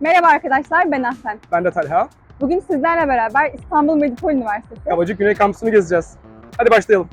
Merhaba arkadaşlar, ben Ahsen. Ben de Talha. Bugün sizlerle beraber İstanbul Medipol Üniversitesi Kavacık Güney Kampüsü'nü gezeceğiz. Hadi başlayalım.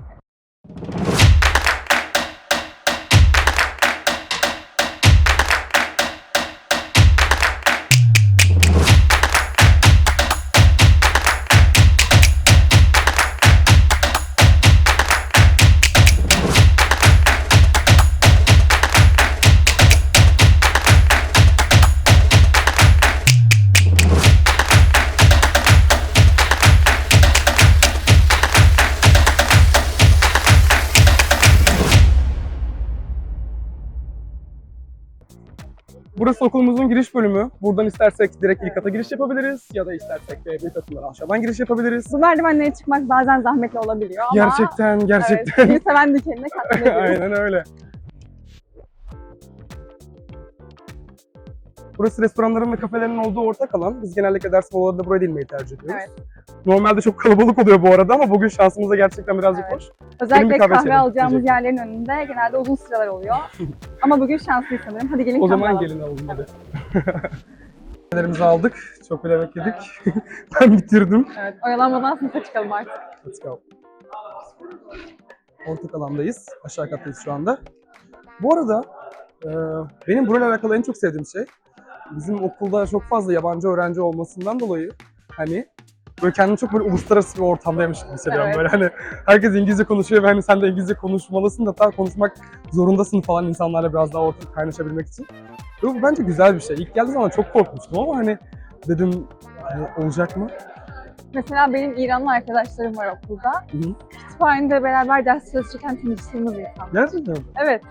Burası okulumuzun giriş bölümü. Buradan istersek direkt ilk kata giriş yapabiliriz ya da istersek de bir katından aşağıdan giriş yapabiliriz. Bu merdivenlere çıkmak bazen zahmetli olabiliyor ama Gerçekten, evet, gerçekten. bir seven dikenine katlanabiliyor. Aynen öyle. Burası restoranların ve kafelerin olduğu ortak alan. Biz genellikle ders molalarında buraya dinlemeyi tercih ediyoruz. Evet. Normalde çok kalabalık oluyor bu arada ama bugün şansımıza gerçekten birazcık Evet. hoş. Özellikle kahve kahve, alacağımız yerlerin önünde genelde uzun sıralar oluyor. ama bugün şanslıyız sanırım. Hadi gelin O zaman alalım. gelin alalım hadi. Kahvelerimizi aldık. Çok bile bekledik. ben bitirdim. Evet, oyalanmadan sınıfa çıkalım artık. Let's go. Ortak alandayız. Aşağı kattayız şu anda. Bu arada e, benim burayla alakalı en çok sevdiğim şey bizim okulda çok fazla yabancı öğrenci olmasından dolayı hani böyle kendimi çok böyle uluslararası bir ortamdaymış gibi hissediyorum. Evet. Böyle hani herkes İngilizce konuşuyor ve hani sen de İngilizce konuşmalısın da hatta konuşmak zorundasın falan insanlarla biraz daha ortak kaynaşabilmek için. Ve bu bence güzel bir şey. İlk geldiği zaman çok korkmuştum ama hani dedim hani olacak mı? Mesela benim İranlı arkadaşlarım var okulda. Hı hı. Kütüphanede beraber ders çalışırken tanıştığımız insanlar. Gerçekten. Evet.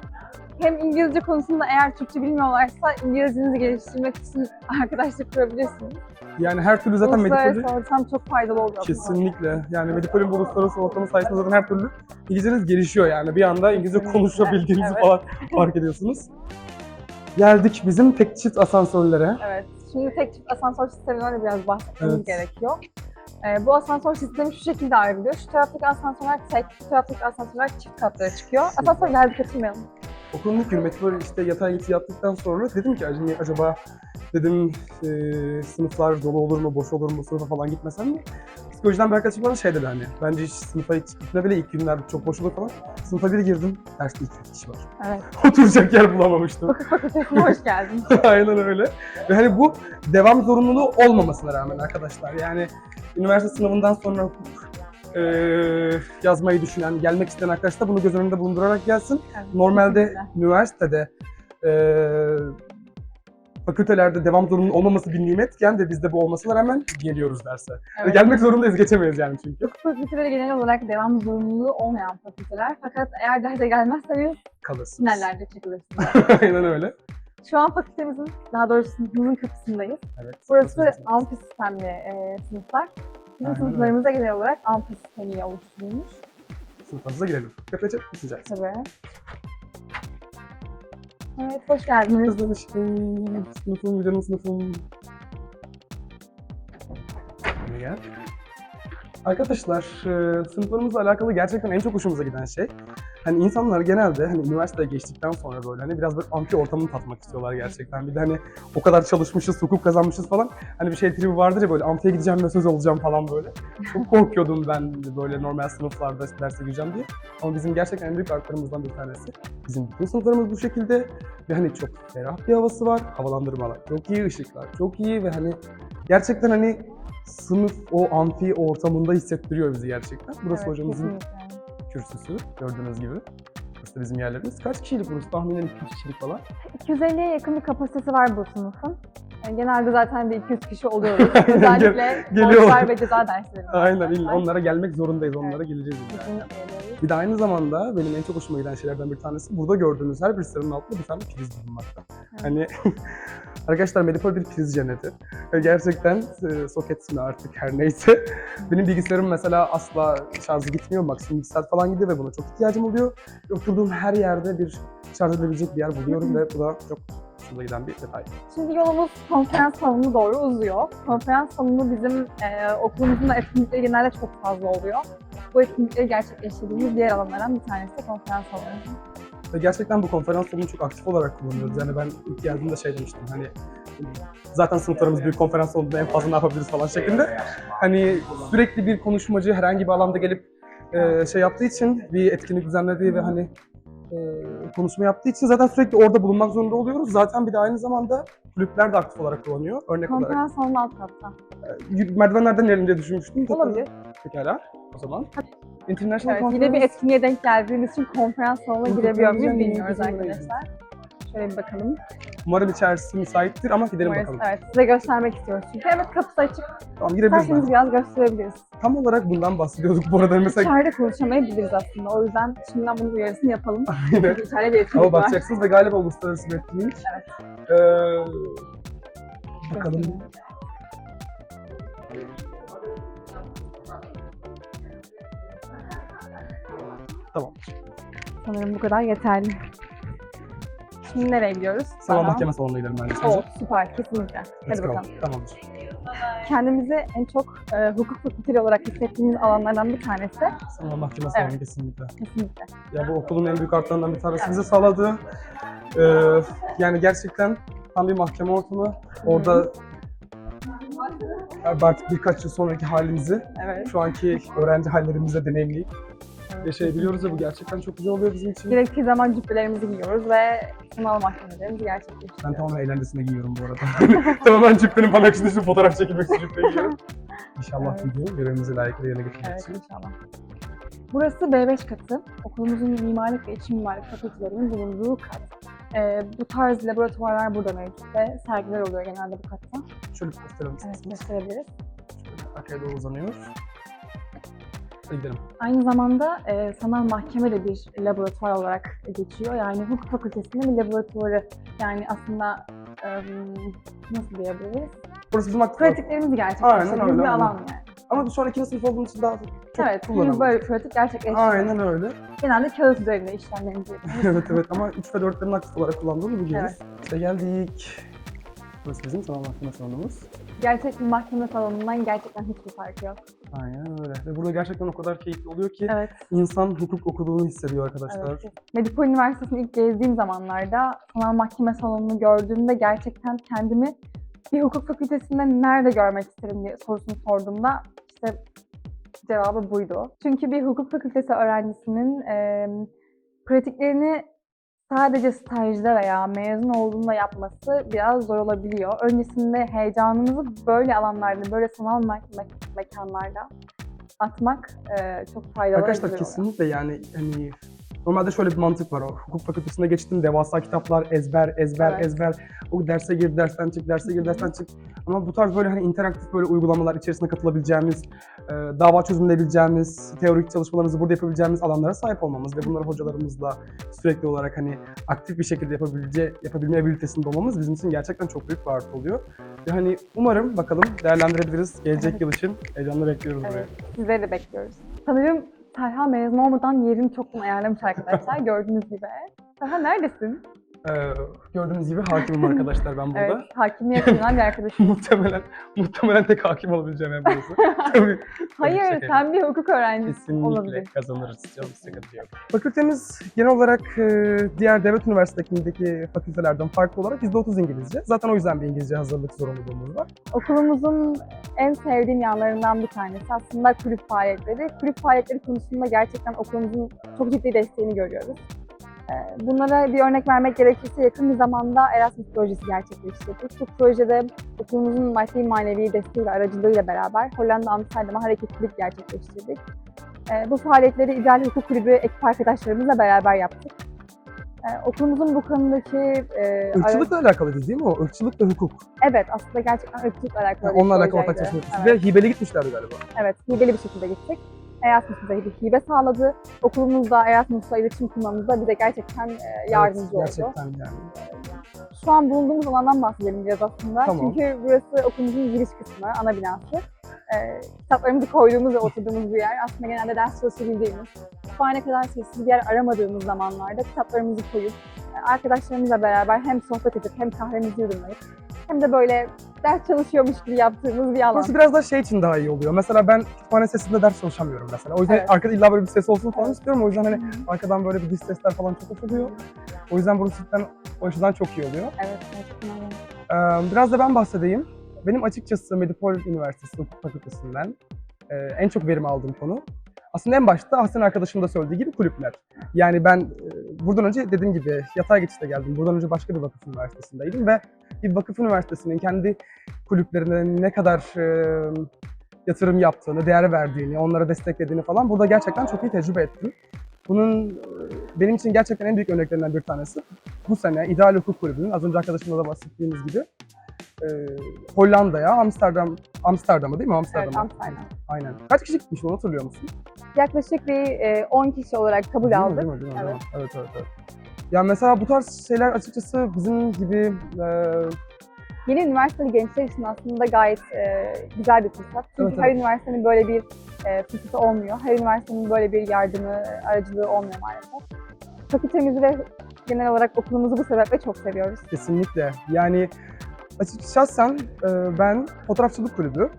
Hem İngilizce konusunda eğer Türkçe bilmiyorlarsa İngilizcenizi geliştirmek için arkadaşlık kurabilirsiniz. Yani her türlü zaten Medipol'ü ortam çok faydalı oluyor. kesinlikle yani Medipol'ün bu uluslararası ortamı sayesinde zaten her türlü İngilizceniz gelişiyor yani bir anda İngilizce konuşabildiğinizi evet. falan fark ediyorsunuz. Geldik bizim tek çift asansörlere. Evet. Şimdi tek çift asansör sisteminden de biraz bahsetmemiz Evet. gerekiyor. Ee, bu asansör sistemi şu şekilde ayrılıyor. Şu taraftaki asansörler tek, bu taraftaki asansörler çift katlara çıkıyor. Asansör geldik oturmayalım. Okulun ilk günü Metipol işte yatay iti yaptıktan sonra dedim ki acaba dedim e, sınıflar dolu olur mu, boş olur mu, sınıfa falan gitmesem mi? Psikolojiden bir arkadaşım bana şey dedi hani, bence hiç sınıfa hiç gitme bile ilk günler çok boş olur falan. Sınıfa bir girdim, derste iki kişi var. Evet. Oturacak yer bulamamıştım. Hukuk fakültesine hoş geldin. Aynen öyle. Ve hani bu devam zorunluluğu olmamasına rağmen arkadaşlar. Yani üniversite sınavından sonra hukuk eee, yazmayı düşünen, gelmek isteyen arkadaşlar bunu göz önünde bulundurarak gelsin. Evet, Normalde kesinlikle. üniversitede eee, fakültelerde devam zorunluluğu olmaması bir nimetken de bizde bu olmasına rağmen geliyoruz derse. Ve Evet. gelmek zorundayız, geçemeyiz yani çünkü. Hukuk fakülteleri genel olarak devam zorunluluğu olmayan fakülteler. Fakat eğer derse gelmezseniz Kalırsınız. finallerde çekilirsiniz. Aynen öyle. Şu an fakültemizin, daha doğrusu sınıfımızın kapısındayız. Evet. Burası amfi sistemli e, sınıflar. Bizim Aynen öyle. sınıflarımızda genel olarak amfi sistemiyle oluşturulmuş. Sınıfımıza girelim. Kapıya geçeceğiz. Tabii. Evet, hoş geldiniz. Özlemişim. Sınıfım, canım sınıfım. Gel. Arkadaşlar, e, sınıflarımızla alakalı gerçekten en çok hoşumuza giden şey, hani insanlar genelde hani üniversiteye geçtikten sonra böyle hani biraz böyle amfi ortamını tatmak istiyorlar gerçekten. Bir de hani o kadar çalışmışız, hukuk kazanmışız falan. Hani bir şey tribi vardır ya böyle amfiye gideceğim ve söz olacağım falan böyle. Çok korkuyordum ben böyle normal sınıflarda derse gireceğim diye. Ama bizim gerçekten en büyük artlarımızdan bir tanesi. Bizim bütün sınıflarımız bu şekilde ve hani çok ferah bir havası var. Havalandırmalar çok iyi, ışıklar çok iyi ve hani gerçekten hani sınıf o amfi ortamında hissettiriyor bizi gerçekten. Burası Evet, hocamızın kesinlikle. Kürsüsü gördüğünüz gibi. Burası bizim yerlerimiz. Kaç kişilik burası? Tahminen 200 kişilik falan. 250'ye yakın bir kapasitesi var bu sınıfın. Yani genelde zaten de 200 kişi oluyoruz. Özellikle borçlar ve ceza derslerinde. Aynen illa onlara gelmek zorundayız. Onlara Evet. geleceğiz. geliyoruz. Bir de aynı zamanda benim en çok hoşuma giden şeylerden bir tanesi burada gördüğünüz her bir sıranın altında bir tane priz bulunmakta. Hani arkadaşlar Medipol bir priz cenneti. Gerçekten e, soket mi artık her neyse. Benim bilgisayarım mesela asla şarjı gitmiyor. Maksimum bir saat falan gidiyor ve buna çok ihtiyacım oluyor. Oturduğum her yerde bir şarj edebilecek bir yer buluyorum ve bu da çok hoşuma giden bir detay. Şimdi yolumuz konferans salonuna doğru uzuyor. Konferans salonu bizim e, okulumuzun da etkinlikleri genelde çok fazla oluyor. Bu etkinlikleri gerçekleştirdiğimiz diğer alanlardan bir tanesi de konferans salonu. Ve gerçekten bu konferans salonunu çok aktif olarak kullanıyoruz. Yani ben ilk geldiğimde şey demiştim hani Zaten sınıflarımız büyük konferans salonunda en fazla ne yapabiliriz falan şeklinde. Hani sürekli bir konuşmacı herhangi bir alanda gelip e, şey yaptığı için bir etkinlik düzenlediği ve hani e, konuşma yaptığı için zaten sürekli orada bulunmak zorunda oluyoruz. Zaten bir de aynı zamanda kulüpler de aktif olarak kullanıyor. Örnek olarak Konferans salonu alt katta. e, merdivenlerden diye düşünmüştüm. Olabilir. Pekala o zaman. International Evet, yine bir etkinliğe denk geldiğimiz için konferans salonuna girebiliyor muyuz bilmiyoruz arkadaşlar. Şöyle bir bakalım. Umarım içerisi müsaittir ama gidelim Umarız, bakalım. evet, size göstermek istiyoruz çünkü. Evet kapısı açık. Tamam girebiliriz. İsterseniz biraz gösterebiliriz. Tam olarak bundan bahsediyorduk bu arada mesela. İçeride konuşamayabiliriz aslında. O yüzden şimdiden bunun uyarısını yapalım. Yine. Çünkü içeride bir etkinlik Ama var. bakacaksınız ve galiba uluslararası bir etkinlik. Evet. Ee, bakalım. Tamam. Sanırım bu kadar yeterli. Şimdi nereye gidiyoruz? Sabah Daha- mahkeme salonuna gidelim bence. Oo, Sence? süper, kesinlikle. Let's Hadi go. bakalım. Tamamdır. Kendimizi en çok e, hukuk fakülteli olarak hissettiğimiz alanlardan bir tanesi. Sabah mahkeme salonu Evet. kesinlikle. Kesinlikle. Ya bu okulun en büyük artlarından bir tanesi bize sağladığı e, yani gerçekten tam bir mahkeme ortamı. Orada belki birkaç yıl sonraki halimizi Evet. şu anki öğrenci hallerimizle deneyimleyip yaşayabiliyoruz ve bu gerçekten çok güzel oluyor bizim için. Gerektiği zaman cübbelerimizi giyiyoruz ve sınav mahkemelerimizi Ben gerçekleştiriyoruz. tamamen eğlencesine giyiyorum bu arada. tamamen cübbenin bana için fotoğraf çekilmek için cübbeyi giyiyorum. İnşallah Evet. gidiyorum. Görevimizi layıkıyla yerine getirmek Evet için. inşallah. Burası B5 katı. Okulumuzun mimarlık ve iç mimarlık fakültelerinin bulunduğu kat. Ee, bu tarz laboratuvarlar burada mevcut ve sergiler oluyor genelde bu katta. Şöyle gösterelim Evet, gösterebiliriz. Şöyle arkaya doğru uzanıyor. Hadi gidelim. Aynı zamanda e, sanal mahkeme de bir laboratuvar olarak geçiyor. Yani hukuk fakültesinin bir laboratuvarı. Yani aslında e, nasıl diyebiliriz? Burası bizim aktif Pratiklerimizi Aynen gerçekleştirdiğimiz öyle, bir aynen. alan yani. Ama şu an ikinci sınıf olduğumuz için daha çok evet, biz kullanamıyoruz. böyle bir pratik gerçekleştiriyoruz. Aynen öyle. Genelde kağıt üzerinde işlemlerimizi yapıyoruz. evet evet ama 3 ve 4'lerin aktif olarak kullandığını biliyoruz. Evet. İşte geldik. Burası bizim sanal mahkeme salonumuz. Gerçek bir mahkeme salonundan gerçekten hiçbir farkı yok. Aynen öyle. Ve burada gerçekten o kadar keyifli oluyor ki Evet. insan hukuk okuduğunu hissediyor arkadaşlar. Evet. Medipol Üniversitesi'ni ilk gezdiğim zamanlarda sanal mahkeme salonunu gördüğümde gerçekten kendimi bir hukuk fakültesinde nerede görmek isterim diye sorusunu sorduğumda işte cevabı buydu. Çünkü bir hukuk fakültesi öğrencisinin e, pratiklerini sadece stajda veya mezun olduğunda yapması biraz zor olabiliyor. Öncesinde heyecanımızı böyle alanlarda, böyle sanal me- me- mekanlarda atmak e, çok faydalı Arkadaşlar kesinlikle yani hani normalde şöyle bir mantık var. O hukuk fakültesine geçtim devasa kitaplar, ezber, ezber, Evet. ezber. O derse gir, dersten çık, derse gir, dersten çık. Ama bu tarz böyle hani interaktif böyle uygulamalar içerisinde katılabileceğimiz, e, dava çözümleyebileceğimiz, teorik çalışmalarımızı burada yapabileceğimiz alanlara sahip olmamız ve bunları hocalarımızla sürekli olarak hani aktif bir şekilde yapabilece, yapabilme abilitesinde olmamız bizim için gerçekten çok büyük bir artı oluyor. Ve hani umarım bakalım değerlendirebiliriz gelecek Evet. yıl için. Heyecanla bekliyoruz burayı. Evet, sizleri de bekliyoruz. Sanırım Serha mezun olmadan yerini çoktan ayarlamış arkadaşlar gördüğünüz gibi. Serha neredesin? Ee, gördüğünüz gibi hakimim arkadaşlar ben burada. Evet, hakimliğe yakından bir arkadaşım. muhtemelen muhtemelen tek hakim olabileceğim en burası. Tabii. Hayır, sen bir hukuk öğrencisi Kesinlikle olabilir. kazanırız. Canım sıkıntı yok. Fakültemiz genel olarak e, diğer devlet üniversitelerindeki fakültelerden farklı olarak %30 İngilizce. Zaten o yüzden bir İngilizce hazırlık zorunluluğumuz var. Okulumuzun en sevdiğim yanlarından bir tanesi aslında kulüp faaliyetleri. Kulüp faaliyetleri konusunda gerçekten okulumuzun çok ciddi desteğini görüyoruz. Ee, Bunlara bir örnek vermek gerekirse yakın bir zamanda Erasmus projesi gerçekleştirdik. Bu projede okulumuzun maddi manevi desteği ve aracılığıyla beraber Hollanda Amsterdam'a hareketlilik gerçekleştirdik. Ee, Bu faaliyetleri İdeal Hukuk Kulübü ekip arkadaşlarımızla beraber yaptık. Ee, Okulumuzun bu konudaki... e, ara- Irkçılıkla alakalıydı değil mi o? Irkçılık ve hukuk. Evet aslında gerçekten ırkçılıkla alakalı Yani onunla alakalı projeydi. ortak çalışma yapmışız. Evet. Ve hibeli gitmişlerdi galiba. Evet, hibeli bir şekilde gittik. Erasmus bize bir hibe sağladı. Okulumuzda Erasmus'la iletişim kurmamızda bize gerçekten e, yardımcı Evet, oldu. Gerçekten yani. Şu an bulunduğumuz alandan bahsedelim biraz aslında. Tamam. Çünkü burası okulumuzun giriş kısmı, ana binası. E, kitaplarımızı koyduğumuz ve oturduğumuz bir yer. Aslında genelde ders çalışabildiğimiz, kütüphane kadar sessiz bir yer aramadığımız zamanlarda kitaplarımızı koyup e, arkadaşlarımızla beraber hem sohbet edip hem kahvemizi yudumlayıp hem de böyle ders çalışıyormuş gibi yaptığımız bir alan. Burası biraz da şey için daha iyi oluyor. Mesela ben kütüphane sesinde ders çalışamıyorum mesela. O yüzden Evet. arkada illa böyle bir ses olsun falan Evet. istiyorum. O yüzden hani arkadan böyle bir dış sesler falan çok oluyor. O yüzden burası cidden o açıdan çok iyi oluyor. Evet. Ee, biraz da ben bahsedeyim. Benim açıkçası Medipol Üniversitesi Hukuk Fakültesinden e, en çok verim aldığım konu aslında en başta Ahsen arkadaşım da söylediği gibi kulüpler. Yani ben e, buradan önce dediğim gibi yatay geçişte geldim. Buradan önce başka bir vakıf üniversitesindeydim ve bir vakıf üniversitesinin kendi kulüplerine ne kadar e, yatırım yaptığını, değer verdiğini, onlara desteklediğini falan burada gerçekten çok iyi tecrübe ettim. Bunun e, benim için gerçekten en büyük örneklerinden bir tanesi bu sene İdeal Hukuk Kulübü'nün az önce arkadaşımla da bahsettiğimiz gibi e, Hollanda'ya, Amsterdam, Amsterdam'a değil mi? Amsterdam'a. Evet, Amsterdam. Aynen. Kaç kişi gitmiş onu hatırlıyor musun? Yaklaşık bir e, 10 kişi olarak kabul Değil mi, aldık. Değil mi? Değil mi? Evet. Evet, evet, evet. Ya mesela bu tarz şeyler açıkçası bizim gibi e, Yeni üniversiteli gençler için aslında gayet e, güzel bir fırsat. Çünkü Evet, her evet. üniversitenin böyle bir e, fırsatı olmuyor. Her üniversitenin böyle bir yardımı, aracılığı olmuyor maalesef. Fakültemizi ve genel olarak okulumuzu bu sebeple çok seviyoruz. kesinlikle yani açıkçası şahsen e, ben fotoğrafçılık kulübü,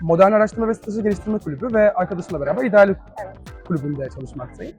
modern araştırma ve strateji geliştirme kulübü ve arkadaşımla beraber İdeal Evet. Kulübünde çalışmaktayım.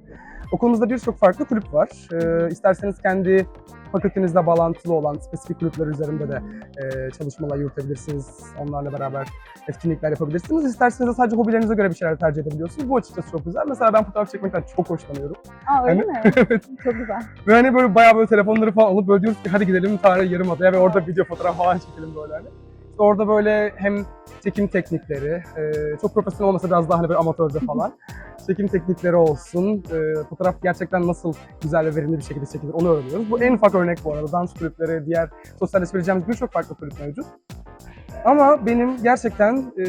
Okulumuzda birçok farklı kulüp var. E, isterseniz kendi fakültenizle bağlantılı olan spesifik kulüpler üzerinde de e, çalışmalar yürütebilirsiniz. Onlarla beraber etkinlikler yapabilirsiniz. İsterseniz de sadece hobilerinize göre bir şeyler tercih edebiliyorsunuz. Bu açıkçası çok güzel. Mesela ben fotoğraf çekmekten çok hoşlanıyorum. Aa öyle Hani- mi? evet. Çok güzel. Ve hani böyle bayağı böyle telefonları falan alıp böyle diyoruz ki hadi gidelim tarihi yarımadaya ve orada video fotoğraf falan çekelim böyle hani. İşte orada böyle hem çekim teknikleri, e, çok profesyonel olmasa biraz daha hani böyle amatörce falan. çekim teknikleri olsun, e, fotoğraf gerçekten nasıl güzel ve verimli bir şekilde çekilir onu öğreniyoruz. Bu en ufak örnek bu arada. Dans kulüpleri, diğer sosyalleşebileceğimiz birçok farklı kulüp mevcut. Ama benim gerçekten e,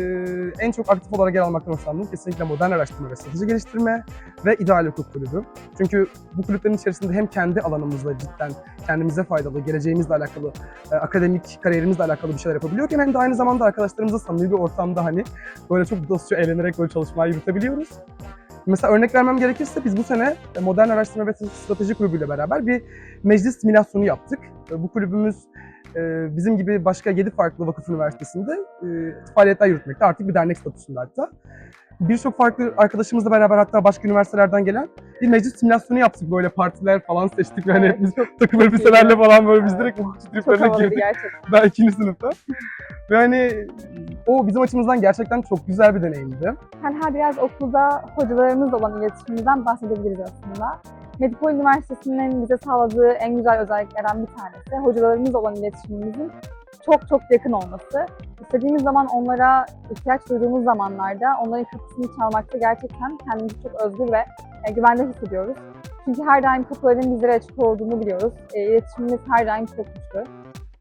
en çok aktif olarak yer almaktan hoşlandığım kesinlikle modern araştırma ve strateji geliştirme ve ideal hukuk kulübü. Çünkü bu kulüplerin içerisinde hem kendi alanımızla cidden kendimize faydalı, geleceğimizle alakalı, e, akademik kariyerimizle alakalı bir şeyler yapabiliyorken hem de aynı zamanda arkadaşlarımızla samimi bir ortamda hani böyle çok dostça eğlenerek böyle çalışmayı yürütebiliyoruz. Mesela örnek vermem gerekirse biz bu sene e, Modern Araştırma ve Strateji Kulübü ile beraber bir meclis simülasyonu yaptık. E, Bu kulübümüz e, bizim gibi başka 7 farklı vakıf üniversitesinde faaliyetler yürütmekte. Artık bir dernek statüsünde hatta. Birçok farklı arkadaşımızla beraber hatta başka üniversitelerden gelen bir meclis simülasyonu yaptık. Böyle partiler falan seçtik ve hani Evet, hepimiz takım elbiselerle falan böyle biz Evet. direkt hukukçu triplerine girdik. gerçekten. Daha ikinci sınıfta. Ve hani o bizim açımızdan gerçekten çok güzel bir deneyimdi. Hani biraz okulda hocalarımızla olan iletişimimizden bahsedebiliriz aslında. Medipol Üniversitesi'nin bize sağladığı en güzel özelliklerden bir tanesi hocalarımızla olan iletişimimizin çok çok yakın olması. İstediğimiz zaman onlara ihtiyaç duyduğumuz zamanlarda onların kapısını çalmakta gerçekten kendimizi çok özgür ve e, güvende hissediyoruz. Çünkü her daim kapıların bizlere açık olduğunu biliyoruz. E, iletişimimiz her daim çok güçlü.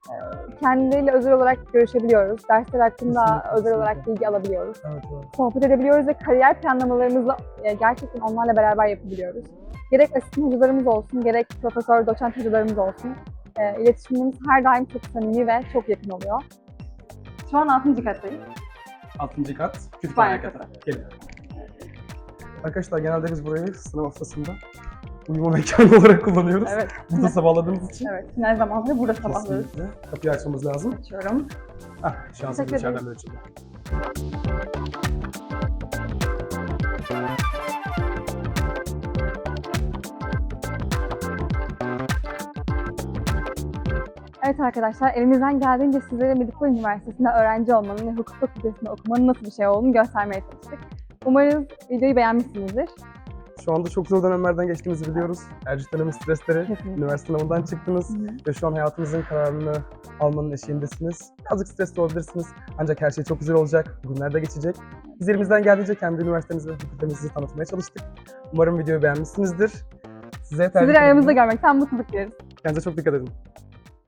E, kendileriyle özel olarak görüşebiliyoruz. Dersler hakkında Kesinlikle, özel olarak kesinlikle. bilgi alabiliyoruz Evet, evet. sohbet edebiliyoruz ve kariyer planlamalarımızı e, gerçekten onlarla beraber yapabiliyoruz. Gerek asistan hocalarımız olsun, gerek profesör, doçent hocalarımız olsun. E, iletişimimiz her daim çok samimi ve çok yakın oluyor. Şu an 6. kattayız. 6. kat, Kütüphane katı. Gelin. Arkadaşlar genelde biz burayı sınav haftasında uyuma mekanı olarak kullanıyoruz. Evet. Burada sabahladığımız için. Evet, final zamanları burada sabahlıyoruz. Kesinlikle. Kapıyı açmamız lazım. Açıyorum. Ah, şansımız Teşekkür içeriden böyle açıldı. Evet arkadaşlar, elimizden geldiğince sizlere Medipol Üniversitesi'nde öğrenci olmanın ve hukuk fakültesinde okumanın nasıl bir şey olduğunu göstermeye çalıştık. Umarız videoyu beğenmişsinizdir. Şu anda çok zor dönemlerden geçtiğimizi biliyoruz. Ercik dönemi stresleri. Kesinlikle. Üniversite sınavından çıktınız ve şu an hayatınızın kararını almanın eşiğindesiniz. Birazcık stresli olabilirsiniz ancak her şey çok güzel olacak. Günler de geçecek. Biz elimizden geldiğince kendi üniversitemizi ve fakültemizi tanıtmaya çalıştık. Umarım videoyu beğenmişsinizdir. Size Sizleri aramızda görmekten mutluluk duyarız. Kendinize çok dikkat edin.